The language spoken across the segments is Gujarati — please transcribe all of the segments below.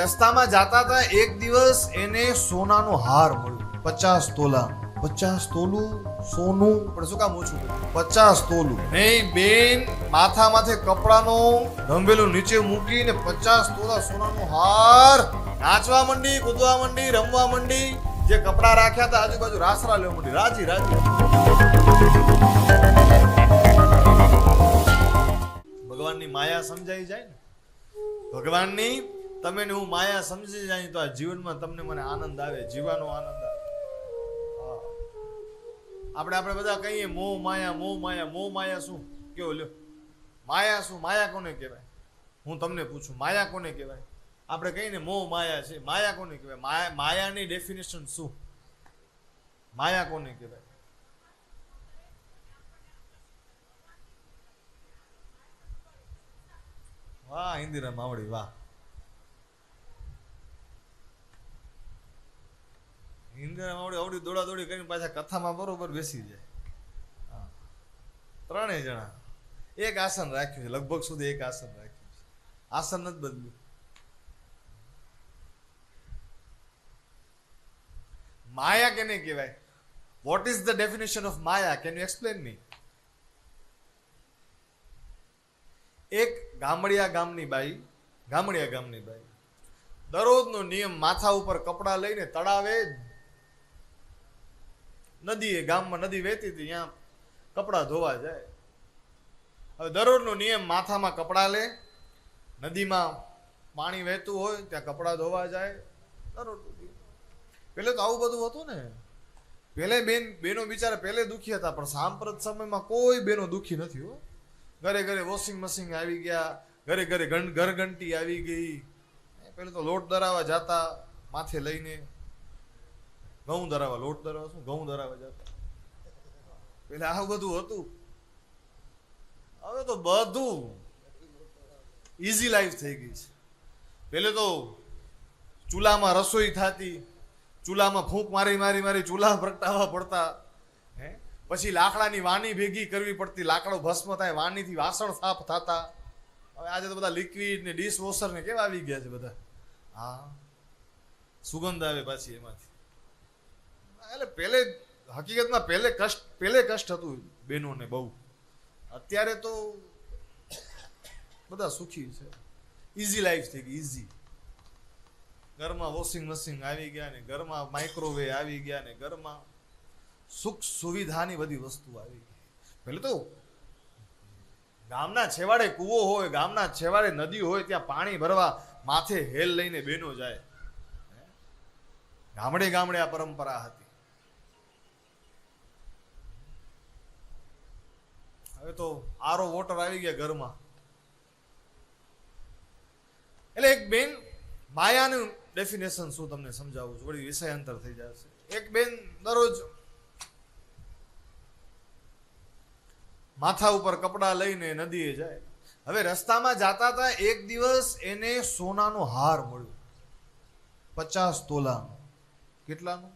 રસ્તામાં જતા હતા, એક દિવસ એને સોનાનો હાર મળ્યો. પચાસ તોલા. પચાસ તોલું સોનું, પણ શું કામ ઓછું પચાસ તોલું. નહીં બેન માથા માથે કપડાનો ઢંભેલું નીચે મૂકીને પચાસ તોલા સોનાનો હાર નાચવા મંડી, કૂદવા મંડી, રમવા મંડી. જે કપડા રાખ્યા હતા, આજુબાજુ રાસરા લેવા મંડી. રાજી રાજી. ભગવાનની માયા સમજાઈ જાય ને? ભગવાનની તમે ને હું માયા સમજી જાય તો આ જીવનમાં તમને મને આનંદ આવે જીવાનો આનંદ આવે. આપણે આપણે બધા કહીએ મોહ માયા મોહ માયા મોહ માયા શું? કેવો લ્યો? માયા શું? માયા કોને કહેવાય? હું તમને પૂછું, માયા કોને કહેવાય? આપણે કહીને મોહ માયા છે. માયા કોને કહેવાય? માયા, માયાની ડેફિનેશન શું? માયા કોને કહેવાય? વાહ ઇન્દિરા માવડી, વાહ. ઇન્દિરા માવડી આવડી દોડા દોડી કરીને પાછા કથામાં બરોબર બેસી જાય. ત્રણેય જણા. એક આસન રાખ્યું છે, લગભગ સુધી એક આસન રાખ્યું છે. આસન નથી બદલ્યું. માયા કેને કહેવાય? What is the definition of maya? Can you explain me એક ગામડિયા ગામની બાઈ, ગામડિયા ગામની બાઈ. દરરોજનો નિયમ, માથા ઉપર કપડાં લઈને તળાવે નદીએ ગામમાં નદી વહેતી હતી, ત્યાં કપડાં ધોવા જાય. હવે દરરોજનો નિયમ માથામાં કપડાં લે, નદીમાં પાણી વહેતું હોય ત્યાં કપડાં ધોવા જાય દરરોજનું નિયમ. પહેલે તો આવું બધું હતું ને. પહેલે બેન, બેનો બિચારા પહેલે દુઃખી હતા, પણ સાંપ્રત સમયમાં કોઈ બેનો દુઃખી નથી હો. ઘરે ઘરે વોશિંગ મશીન આવી ગયા, ઘરે ઘરે ઘર ઘરઘંટી આવી ગઈ. પહેલું તો લોટ દરાવા જાતા માથે લઈને. ઘઉં ધરાવા લોટ ધરાવા શું? ઘઉં ધરાવા જતા પેલા આવું બધું હતું. હવે તો બધું ઈઝી લાઈફ થઈ ગઈ છે. પેલે તો ચૂલામાં રસોઈ થતી, ચૂલામાં ફૂંક મારી મારી મારી, ચૂલા પ્રગટાવવા પડતા, હે? પછી લાકડાની વાની ભેગી કરવી પડતી, લાકડો ભસ્મ થાય વાનીથી વાસણ સાફ થતા. હવે આજે તો બધા લિક્વિડ ને ડિશવોશર ને કેવા આવી ગયા છે બધા? હા. સુગંધ આવે પાછી એમાંથી. એટલે પહેલે હકીકતમાં પહેલે કષ્ટ પહેલે કષ્ટ હતું બહેનોને બહુ. અત્યારે તો બધા સુખી છે. ઇઝી લાઈફ થઈ ગઈ ઇઝી ઘરમાં વોશિંગ મશીન આવી ગયા ને, ઘરમાં માઇક્રોવેવ આવી ગયા ને, ઘરમાં સુખ સુવિધાની બધી વસ્તુ આવી ગઈ. પહેલે તો ગામના છેવાડે કૂવો હોય, ગામના છેવાડે નદી હોય, ત્યાં પાણી ભરવા માથે હેલ લઈને બેનો જાય. ગામડે ગામડે આ પરંપરા હતી. હવે તો આરો વોટર આવી ગયા ઘરમાં. એટલે એક બેન માયાનું ડેફિનેશન શું તમને સમજાવું છું? વળી વિષયાંતર થઈ જશે. એક બેન દરરોજ માથા ઉપર કપડાં લઈને નદીએ જાય. હવે રસ્તામાં જાતા હતા, એક દિવસ એને સોનાનો હાર મળ્યો. પચાસ તોલાનો. કેટલાનું?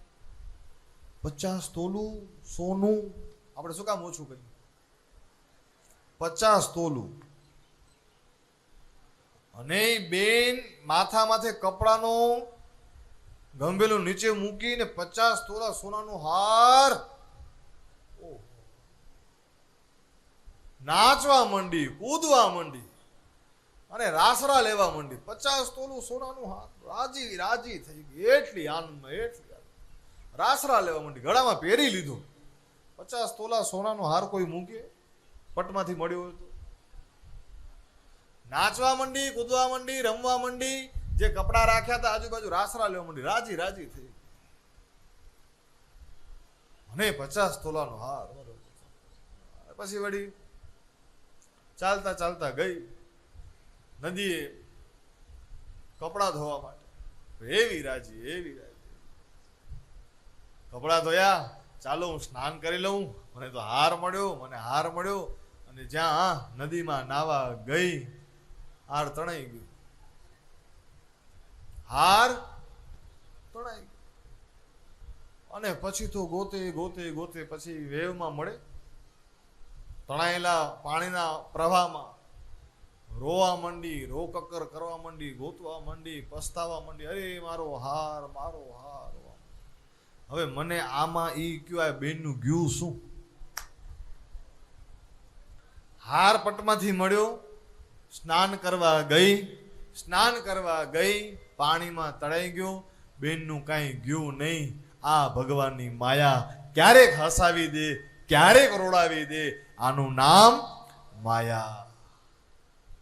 પચાસ તોલું, સોનું. આપણે શું કામ ઓછું કહ્યું પચાસ તોલું. અને બેન માથા માથે કપડાનો ગંભેલું નીચે મૂકીને પચાસ તોલા સોનાનો હાર. નાચવા માંડી, કૂદવા માંડી, અને રાસરા લેવા માંડી. પચાસ તોલું સોનાનું હાર. રાજી રાજી થઈ ગઈ. એટલી આનંદમાં, એટલી. રાસરા લેવા માંડી. ગળામાં પહેરી લીધું. પચાસ તોલા સોનાનો હાર કોઈ મૂકે. પટમાંથી મળ્યું હતું. નાચવા મંડી, કૂદવા મંડી, રમવા મંડી, જે કપડાં રાખ્યા હતા, આજુબાજુ રાસરા લેવા મંડી, રાજી રાજી થઈ. અને પચાસ તોલાનો હાર. પછી વળી ચાલતા ચાલતા ગઈ. નદીએ કપડા ધોવા માટે. એવી રાજી એવી રાજી. કપડા ધોયા, ચાલો હું સ્નાન કરી લઉં. મને તો હાર મળ્યો, મને હાર મળ્યો. અને જ્યાં નદીમાં નાવા ગઈ, હાર તણાઈ ગયું હાર તણાઈ અને પછી તો ગોતે ગોતે ગોતે પછી વેવમાં મળે. તણાયેલા પાણીના પ્રવાહમાં રોવા માંડી, રોકકર કરવા માંડી, ગોતવા માંડી, પસ્તાવા માંડી, અરે મારો હાર મારો હાર. હવે મને આમાં ઈ કહેવાય બેનનું ગયું શું? હાર પટમાંથી મળ્યો, સ્નાન કરવા ગઈ, સ્નાન કરવા ગઈ, પાણીમાં તળાઈ ગયો, બેનનું કાંઈ ગયું નહીં, આ ભગવાનની માયા ક્યારેક હસાવી દે, ક્યારેક રોડાવી દે, આનું નામ માયા.